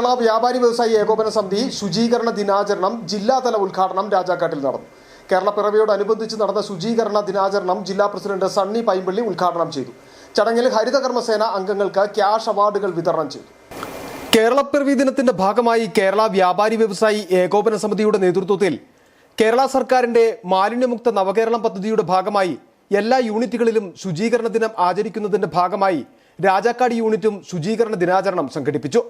കേരള വ്യാപാരി വ്യവസായി ഏകോപന സമിതി ശുചീകരണ ദിനാചരണം ജില്ലാതല ഉദ്ഘാടനം രാജാക്കാട്ടിൽ നടന്നു. കേരള പിറവിയോടനുബന്ധിച്ച് നടന്ന ശുചീകരണ ദിനാചരണം ജില്ലാ പ്രസിഡന്റ് സണ്ണി പൈമ്പള്ളി ഉദ്ഘാടനം ചെയ്തു. ചടങ്ങിൽ ഹരിതകർമ്മസേന അംഗങ്ങൾക്ക് ക്യാഷ് അവാർഡുകൾ വിതരണം ചെയ്തു. കേരളപ്പിറവി ദിനത്തിന്റെ ഭാഗമായി കേരള വ്യാപാരി വ്യവസായി ഏകോപന സമിതിയുടെ നേതൃത്വത്തിൽ കേരള സർക്കാരിന്റെ മാലിന്യമുക്ത നവകേരളം പദ്ധതിയുടെ ഭാഗമായി എല്ലാ യൂണിറ്റുകളിലും ശുചീകരണ ദിനം ആചരിക്കുന്നതിന്റെ ഭാഗമായി രാജാക്കാട് യൂണിറ്റും ശുചീകരണ ദിനാചരണം സംഘടിപ്പിച്ചു.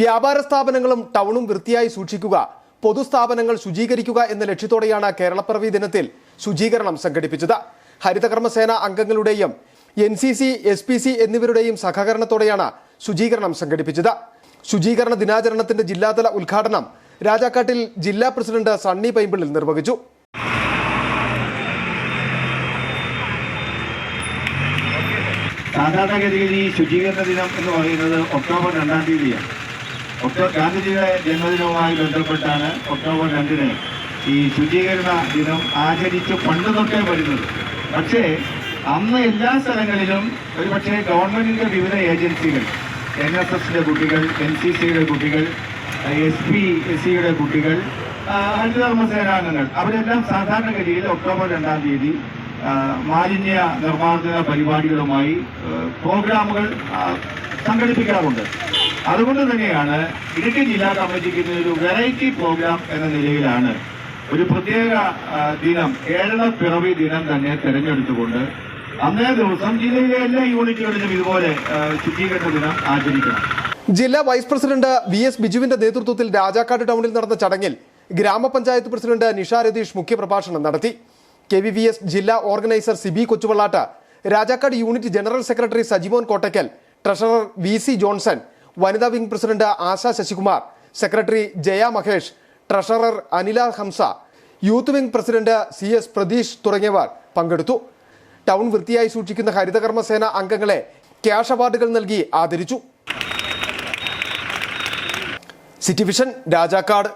വ്യാപാര സ്ഥാപനങ്ങളും ടൗണും വൃത്തിയായി സൂക്ഷിക്കുക പൊതുസ്ഥാപനങ്ങൾ ശുചീകരിക്കുക എന്ന ലക്ഷ്യത്തോടെയാണ് കേരളപ്പിറവി ദിനത്തിൽ ശുചീകരണം സംഘടിപ്പിച്ചത്. ഹരിതകർമ്മസേന അംഗങ്ങളുടെയും N C C S P C എന്നിവരുടെയും സഹകരണത്തോടെയാണ് ശുചീകരണം സംഘടിപ്പിച്ചത്. ശുചീകരണ ദിനാചരണത്തിന്റെ ജില്ലാതല ഉദ്ഘാടനം രാജാക്കാട്ടിൽ ജില്ലാ പ്രസിഡന്റ് സണ്ണി പൈമ്പിളിൽ നിർവഹിച്ചു. സാധാരണഗതിയിൽ ഈ ശുചീകരണ ദിനം എന്ന് പറയുന്നത് ഒക്ടോബർ രണ്ടാം തീയതിയാണ്. ഒക്ടോബർ ഗാന്ധിജിയുടെ ജന്മദിനവുമായി ബന്ധപ്പെട്ടാണ് ഒക്ടോബർ രണ്ടിന് ഈ ശുചീകരണ ദിനം ആചരിച്ച് പണ്ട് തൊട്ടേ വരുന്നത്. പക്ഷേ അന്ന് എല്ലാ സ്ഥലങ്ങളിലും ഒരു പക്ഷേ ഗവൺമെന്റിന്റെ വിവിധ ഏജൻസികൾ എൻ എസ് എസിന്റെ കുട്ടികൾ എൻ സി സിയുടെ കുട്ടികൾ എസ് പി എസ് സിയുടെ കുട്ടികൾ ഹരിതകർമ്മ സേനാംഗങ്ങൾ അവരെല്ലാം സാധാരണഗതിയിൽ ഒക്ടോബർ രണ്ടാം തീയതി മാലിന്യ നിർമ്മാർജന പരിപാടികളുമായി പ്രോഗ്രാമുകൾ സംഘടിപ്പിക്കാറുണ്ട്. അതുകൊണ്ട് തന്നെയാണ് ഇടുക്കി ജില്ലാ കമ്മിറ്റിക്ക് ഒരു വെറൈറ്റി പ്രോഗ്രാം എന്ന നിലയിലാണ് ഒരു പ്രത്യേക ദിനം കേരള പിറവി ദിനം തന്നെ തെരഞ്ഞെടുത്തുകൊണ്ട് അന്നേ ദിവസം ജില്ലയിലെ എല്ലാ യൂണിറ്റുകളിലും ഇതുപോലെ ശുദ്ധീകരണ ദിനം ആചരിക്കണം. ജില്ലാ വൈസ് പ്രസിഡന്റ് വി എസ് ബിജുവിന്റെ നേതൃത്വത്തിൽ രാജാക്കാട് ടൗണിൽ നടന്ന ചടങ്ങിൽ ഗ്രാമപഞ്ചായത്ത് പ്രസിഡന്റ് നിഷ രതീഷ് മുഖ്യപ്രഭാഷണം നടത്തി. കെ വി വി എസ് ജില്ലാ organiser Siby Kochuvallattu Rajakkad unit general secretary Sajimon Kottakkal treasurer V C Johnson വനിതാ wing president Asha Sasikumar secretary Jaya Mahesh treasurer Anila Hamsa youth wing president C S Pratheesh തുടങ്ങിയവർ പങ്കെടുത്തു. Town വൃത്തിയായി സൂക്ഷിക്കുന്ന ഹരിതകർമ്മസേന അംഗങ്ങളെ cash അവാർഡുകൾ നൽകി ആദരിച്ചു. City Vision Rajakkad.